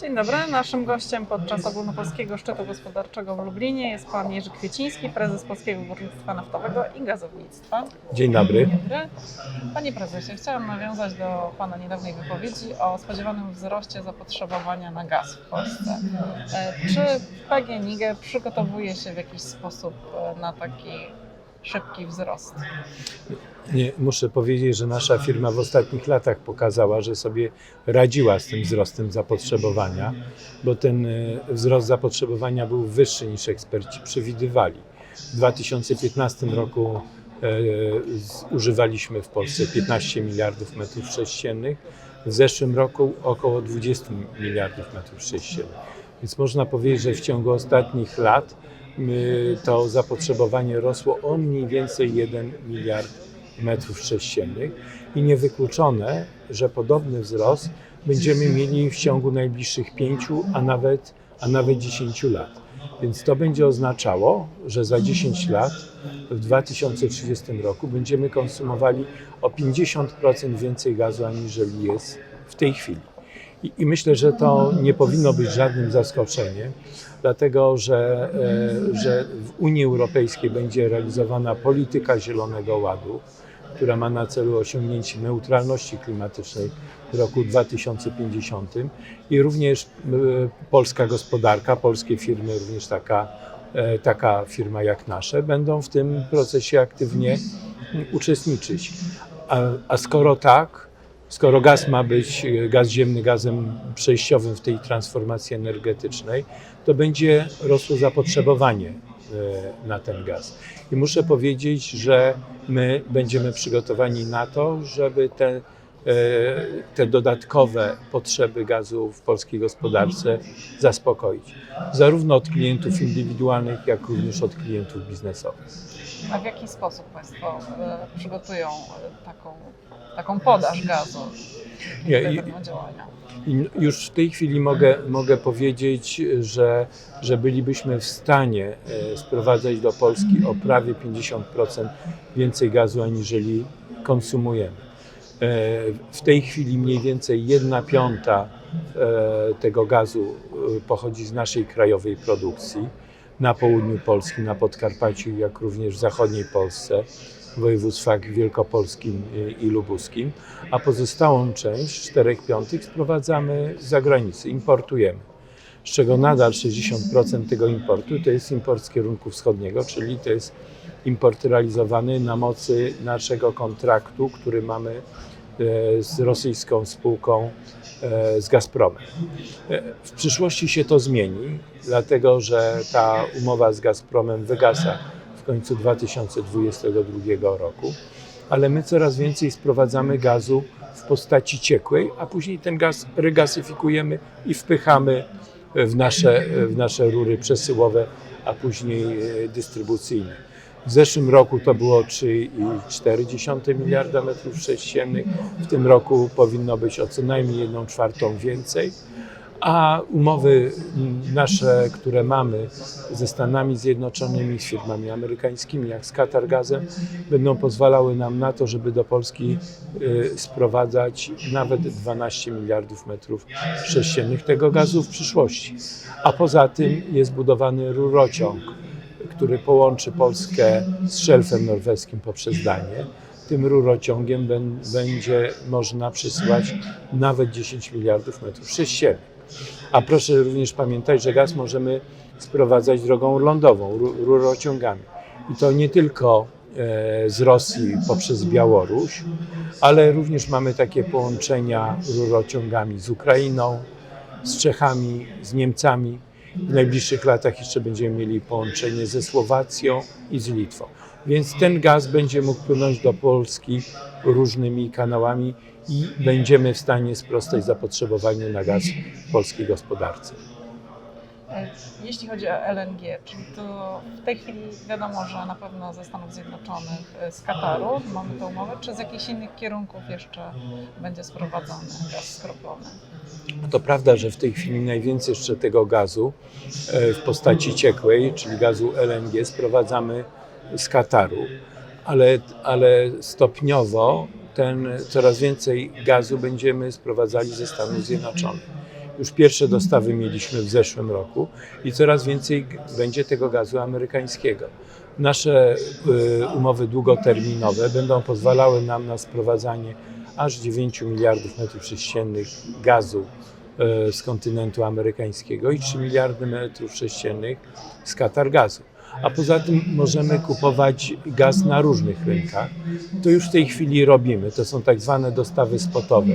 Dzień dobry. Naszym gościem podczas ogólnopolskiego szczytu gospodarczego w Lublinie jest pan Jerzy Kwieciński, prezes Polskiego Górnictwa Naftowego i Gazownictwa. Dzień dobry. Dzień dobry. Panie prezesie, chciałam nawiązać do pana niedawnej wypowiedzi o spodziewanym wzroście zapotrzebowania na gaz w Polsce. E, Czy PGNiG przygotowuje się w jakiś sposób e, na taki szybki wzrost? Nie, muszę powiedzieć, że nasza firma w ostatnich latach pokazała, że sobie radziła z tym wzrostem zapotrzebowania, bo ten e, wzrost zapotrzebowania był wyższy niż eksperci przewidywali. W 2015 roku e, zużywaliśmy w Polsce 15 miliardów metrów sześciennych, w zeszłym roku około 20 miliardów metrów sześciennych. Więc można powiedzieć, że w ciągu ostatnich lat to zapotrzebowanie rosło o mniej więcej 1 miliard metrów sześciennych i niewykluczone, że podobny wzrost będziemy mieli w ciągu najbliższych pięciu, a nawet, a nawet 10 lat. Więc to będzie oznaczało, że za 10 lat, w 2030 roku, będziemy konsumowali o 50% więcej gazu, aniżeli jest w tej chwili. I, I myślę, że to nie powinno być żadnym zaskoczeniem, dlatego że, e, że w Unii Europejskiej będzie realizowana polityka Zielonego Ładu, która ma na celu osiągnięcie neutralności klimatycznej w roku 2050 i również e, polska gospodarka, polskie firmy, również taka, e, taka firma jak nasze, będą w tym procesie aktywnie uczestniczyć. A, a skoro tak, skoro gaz ma być, gaz ziemny, gazem przejściowym w tej transformacji energetycznej, to będzie rosło zapotrzebowanie e, na ten gaz. I muszę powiedzieć, że my będziemy przygotowani na to, żeby te, e, te dodatkowe potrzeby gazu w polskiej gospodarce zaspokoić. Zarówno od klientów indywidualnych, jak również od klientów biznesowych. A w jaki sposób Państwo e, przygotują e, taką, taką podaż gazu? Nie, i- już w tej chwili mogę, mogę powiedzieć, że, że bylibyśmy w stanie e, sprowadzać do Polski o prawie 50% więcej gazu, aniżeli konsumujemy. E, W tej chwili mniej więcej 1 piąta e, tego gazu e, pochodzi z naszej krajowej produkcji na południu Polski, na Podkarpaciu, jak również w zachodniej Polsce, w województwach wielkopolskim i- lubuskim, a pozostałą część, 4 piątych, sprowadzamy z zagranicy, importujemy. Z czego nadal 60% tego importu to jest import z kierunku wschodniego, czyli to jest import realizowany na mocy naszego kontraktu, który mamy e, z rosyjską spółką, e, z Gazpromem. E, W przyszłości się to zmieni, dlatego że ta umowa z Gazpromem wygasa w końcu 2022 roku, ale my coraz więcej sprowadzamy gazu w postaci ciekłej, a później ten gaz regasyfikujemy i wpychamy w nasze, w nasze rury przesyłowe, a później e, dystrybucyjne. W zeszłym roku to było 3,4 miliarda metrów sześciennych. W tym roku powinno być o co najmniej 1 czwartą więcej. A umowy m, nasze, które mamy ze Stanami Zjednoczonymi, z firmami amerykańskimi, jak z Qatar Gazem, będą pozwalały nam na to, żeby do Polski y, sprowadzać nawet 12 miliardów metrów sześciennych tego gazu w przyszłości. A poza tym jest budowany rurociąg, który połączy Polskę z szelfem norweskim poprzez Danię. Tym rurociągiem będzie można przesyłać nawet 10 miliardów metrów sześciennych. A proszę również pamiętać, że gaz możemy sprowadzać drogą lądową, ru- rurociągami. I to nie tylko e, z Rosji poprzez Białoruś, ale również mamy takie połączenia rurociągami z Ukrainą, z Czechami, z Niemcami. W najbliższych latach jeszcze będziemy mieli połączenie ze Słowacją i z Litwą. Więc ten gaz będzie mógł płynąć do Polski różnymi kanałami i będziemy w stanie sprostać zapotrzebowaniu na gaz w polskiej gospodarce. Jeśli chodzi o LNG, czyli to w tej chwili wiadomo, że na pewno ze Stanów Zjednoczonych, e, z Kataru mamy tę umowę, czy z jakichś innych kierunków jeszcze będzie sprowadzany gaz skroplony? To prawda, że w tej chwili najwięcej jeszcze tego gazu e, w postaci ciekłej, czyli gazu LNG, sprowadzamy z Kataru, ale, ale stopniowo ten coraz więcej gazu będziemy sprowadzali ze Stanów Zjednoczonych. Już pierwsze dostawy mieliśmy w zeszłym roku i coraz więcej będzie tego gazu amerykańskiego. Nasze y, umowy długoterminowe będą pozwalały nam na sprowadzanie aż 9 miliardów metrów sześciennych gazu y, z kontynentu amerykańskiego i 3 miliardy metrów sześciennych z Katar gazu. A poza tym możemy kupować gaz na różnych rynkach. To już w tej chwili robimy. To są tak zwane dostawy spotowe.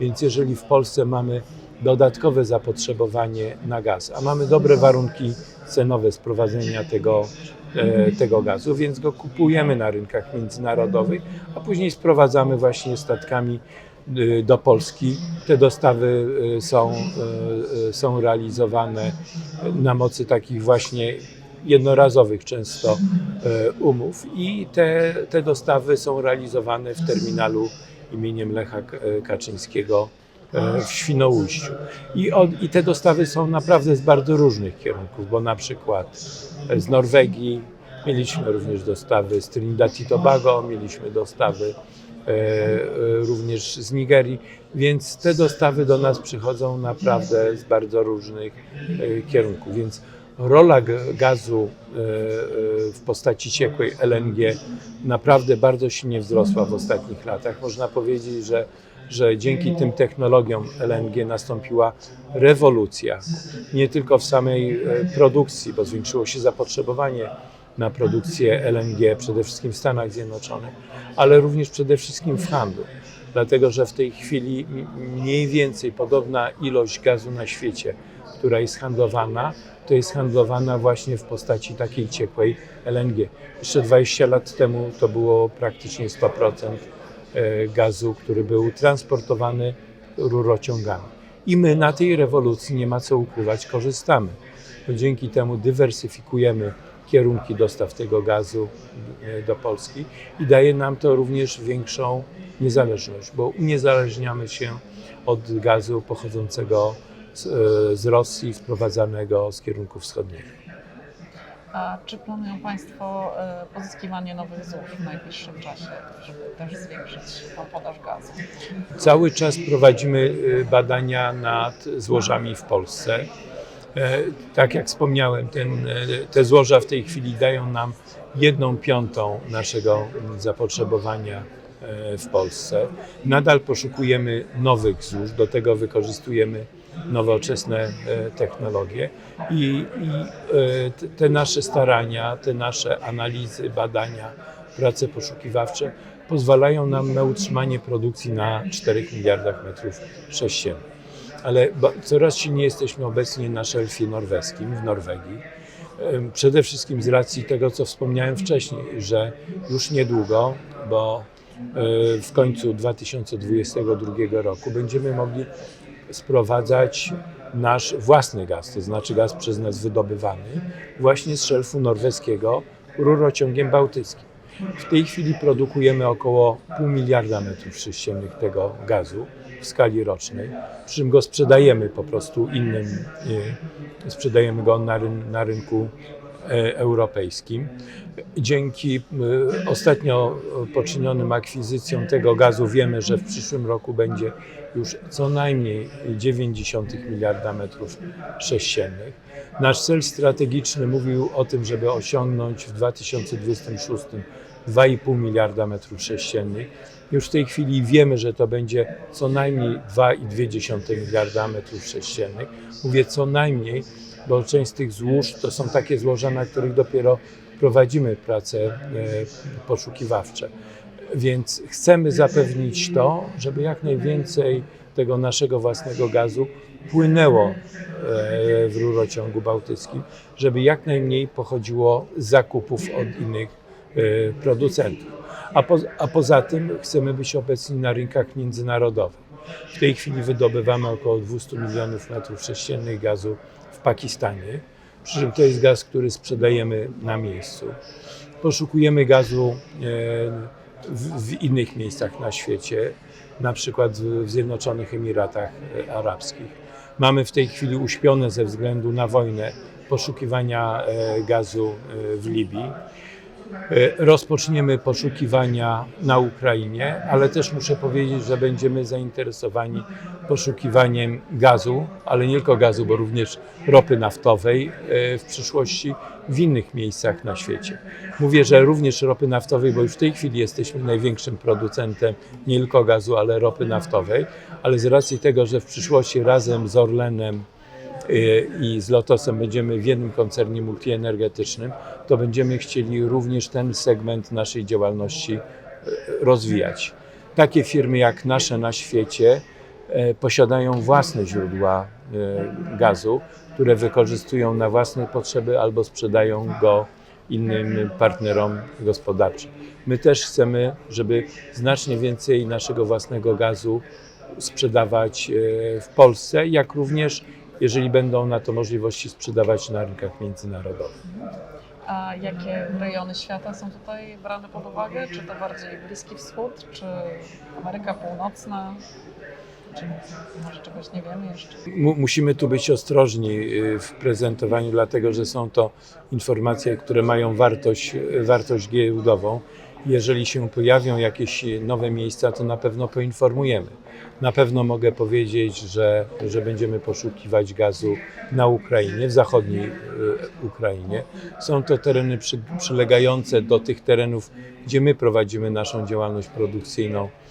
Więc jeżeli w Polsce mamy dodatkowe zapotrzebowanie na gaz, a mamy dobre warunki cenowe sprowadzenia tego, e, tego gazu, więc go kupujemy na rynkach międzynarodowych, a później sprowadzamy właśnie statkami y, do Polski. Te dostawy y, są, y, są realizowane na mocy takich właśnie jednorazowych często e, umów i te, te dostawy są realizowane w terminalu imieniem Lecha K- Kaczyńskiego e, w Świnoujściu. I, od, I te dostawy są naprawdę z bardzo różnych kierunków, bo na przykład z Norwegii mieliśmy również dostawy z Trinidad i Tobago, mieliśmy dostawy e, e, również z Nigerii, więc te dostawy do nas przychodzą naprawdę z bardzo różnych e, kierunków. Więc rola gazu e, e, w postaci ciekłej LNG naprawdę bardzo silnie wzrosła w ostatnich latach. Można powiedzieć, że, że dzięki tym technologiom LNG nastąpiła rewolucja. Nie tylko w samej e, produkcji, bo zwiększyło się zapotrzebowanie na produkcję LNG, przede wszystkim w Stanach Zjednoczonych, ale również przede wszystkim w handlu. Dlatego, że w tej chwili mniej więcej podobna ilość gazu na świecie, która jest handlowana, to jest handlowana właśnie w postaci takiej ciekłej LNG. Jeszcze 20 lat temu to było praktycznie 100% e, gazu, który był transportowany rurociągami. I my na tej rewolucji, nie ma co ukrywać, korzystamy. Dzięki temu dywersyfikujemy kierunki dostaw tego gazu e, do Polski i daje nam to również większą niezależność, bo uniezależniamy się od gazu pochodzącego z, e, z Rosji, sprowadzanego z kierunku wschodniego. A czy planują Państwo e, pozyskiwanie nowych złóż w najbliższym czasie, żeby też zwiększyć podaż gazu? Cały czas prowadzimy y, badania nad złożami w Polsce. E, Tak jak wspomniałem, ten, e, te złoża w tej chwili dają nam jedną piątą naszego zapotrzebowania e, w Polsce. Nadal poszukujemy nowych złóż, do tego wykorzystujemy nowoczesne e, technologie i, i e, te- nasze starania, te nasze analizy, badania, prace poszukiwawcze pozwalają nam na utrzymanie produkcji na 4 miliardach metrów sześciennych. Ale coraz silniej jesteśmy obecnie na szelfie norweskim, w Norwegii. Przede wszystkim z racji tego, co wspomniałem wcześniej, że już niedługo, bo e, w końcu 2022 roku będziemy mogli sprowadzać nasz własny gaz, to znaczy gaz przez nas wydobywany, właśnie z szelfu norweskiego rurociągiem bałtyckim. W tej chwili produkujemy około pół miliarda metrów sześciennych tego gazu w skali rocznej, przy czym go sprzedajemy po prostu innym, e, sprzedajemy go na, ryn, na rynku europejskim. Dzięki e, ostatnio poczynionym akwizycjom tego gazu wiemy, że w przyszłym roku będzie już co najmniej 0,9 miliarda metrów sześciennych. Nasz cel strategiczny mówił o tym, żeby osiągnąć w 2026 2,5 miliarda metrów sześciennych. Już w tej chwili wiemy, że to będzie co najmniej 2,2 miliarda metrów sześciennych. Mówię co najmniej, bo część z tych złóż to są takie złoża, na których dopiero prowadzimy prace e, poszukiwawcze. Więc chcemy zapewnić to, żeby jak najwięcej tego naszego własnego gazu płynęło e, w rurociągu bałtyckim, żeby jak najmniej pochodziło z zakupów od innych e, producentów. A, po, a poza tym chcemy być obecni na rynkach międzynarodowych. W tej chwili wydobywamy około 200 milionów metrów sześciennych gazu Pakistanie, przy czym to jest gaz, który sprzedajemy na miejscu. Poszukujemy gazu e, w, w innych miejscach na świecie, na przykład w Zjednoczonych Emiratach e, Arabskich. Mamy w tej chwili uśpione ze względu na wojnę poszukiwania e, gazu w Libii. E, Rozpoczniemy poszukiwania na Ukrainie, ale też muszę powiedzieć, że będziemy zainteresowani poszukiwaniem gazu, ale nie tylko gazu, bo również ropy naftowej e, w przyszłości w innych miejscach na świecie. Mówię, że również ropy naftowej, bo już w tej chwili jesteśmy największym producentem nie tylko gazu, ale ropy naftowej, ale z racji tego, że w przyszłości razem z Orlenem i z Lotosem będziemy w jednym koncernie multienergetycznym, to będziemy chcieli również ten segment naszej działalności y, rozwijać. Takie firmy jak nasze na świecie e, posiadają własne źródła gazu, które wykorzystują na własne potrzeby albo sprzedają go innym partnerom gospodarczym. My też chcemy, żeby znacznie więcej naszego własnego gazu sprzedawać w Polsce, jak również, jeżeli będą na to możliwości, sprzedawać na rynkach międzynarodowych. A jakie rejony świata są tutaj brane pod uwagę? Czy to bardziej Bliski Wschód, czy Ameryka Północna? Czy może czegoś nie wiemy jeszcze? Mu- Musimy tu być ostrożni y, w prezentowaniu, dlatego że są to informacje, które mają wartość, y, wartość giełdową. Jeżeli się pojawią jakieś nowe miejsca, to na pewno poinformujemy. Na pewno mogę powiedzieć, że, że będziemy poszukiwać gazu na Ukrainie, w zachodniej y, Ukrainie. Są to tereny przy, przylegające do tych terenów, gdzie my prowadzimy naszą działalność produkcyjną e,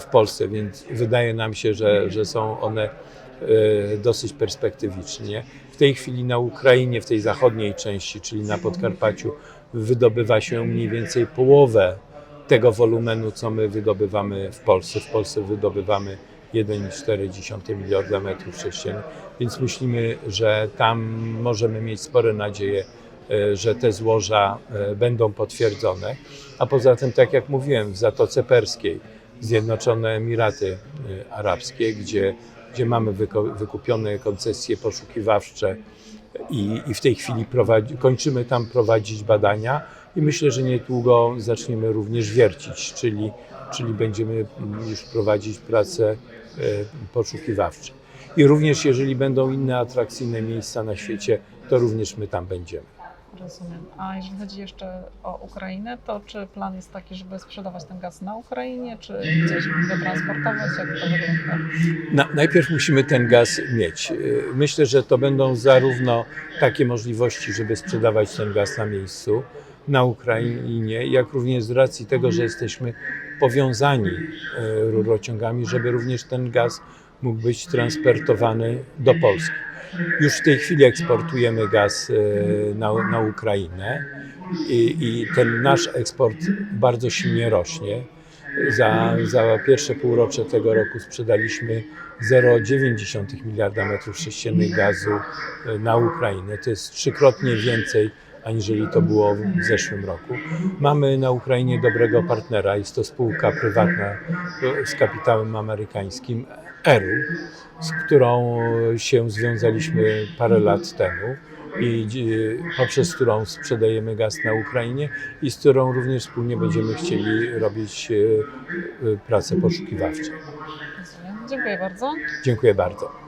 w Polsce, więc wydaje nam się, że, że są one e, dosyć perspektywicznie. W tej chwili na Ukrainie, w tej zachodniej części, czyli na Podkarpaciu, wydobywa się mniej więcej połowę tego wolumenu, co my wydobywamy w Polsce. W Polsce wydobywamy 1,4 miliarda metrów sześciennych, więc myślimy, że tam możemy mieć spore nadzieje, e, że te złoża e, będą potwierdzone. A poza tym, tak jak mówiłem, w Zatoce Perskiej, Zjednoczone Emiraty e, Arabskie, gdzie, gdzie mamy wykupione koncesje poszukiwawcze i, i w tej chwili prowadzi, kończymy tam prowadzić badania i myślę, że niedługo zaczniemy również wiercić, czyli, czyli będziemy mm, już prowadzić prace e, poszukiwawcze. I również jeżeli będą inne atrakcyjne miejsca na świecie, to również my tam będziemy. Rozumiem. A jeżeli chodzi jeszcze o Ukrainę, to czy plan jest taki, żeby sprzedawać ten gaz na Ukrainie, czy gdzieś go transportować? Jak to wygląda? Na, najpierw musimy ten gaz mieć. Y, Myślę, że to będą zarówno takie możliwości, żeby sprzedawać ten gaz na miejscu, na Ukrainie, jak również z racji tego, że jesteśmy powiązani y, rurociągami, żeby również ten gaz mógł być transportowany do Polski. Już w tej chwili eksportujemy gaz y, na, na Ukrainę i, i ten nasz eksport bardzo silnie rośnie. Za, za pierwsze półrocze tego roku sprzedaliśmy 0,9 miliarda metrów sześciennych gazu e, na Ukrainę. To jest trzykrotnie więcej aniżeli to było w zeszłym roku. Mamy na Ukrainie dobrego partnera, jest to spółka prywatna e, z kapitałem amerykańskim ERU, z którą się związaliśmy parę lat temu i e, poprzez którą sprzedajemy gaz na Ukrainie i z którą również wspólnie będziemy chcieli robić e, e, prace poszukiwawcze. Rozumiem. Dziękuję bardzo. Dziękuję bardzo.